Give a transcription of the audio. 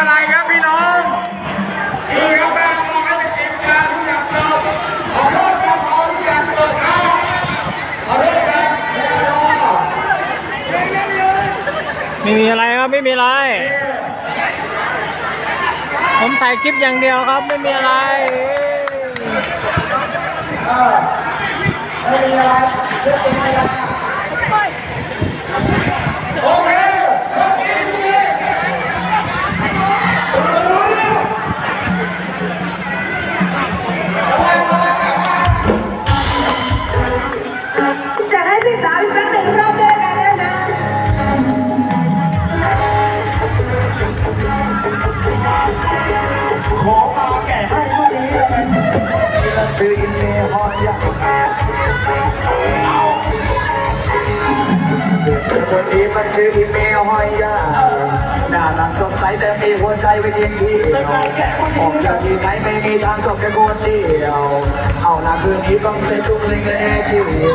อะไรครับพี่น้องนี่ครับแม่มองให้เป็นเองการทุกอย่างจบขอโทษครับขอทุกอย่างจบครับขอโทษครับไม่มีอะไรครับไม่มีอะไร ผมถ่ายคลิปอย่างเดียวครับไม่มีอะไร คนนี้มันชื่ออินเมลฮอยยาหน้าตาสดใสแต่มีหัวใจไว้เป็นยินดีออกจากที่ไหนไม่มีทางจบแค่คนเดียว เอาหน้าคืนนี้ต้องใส่ตุ้งลิงแน่ชีวิต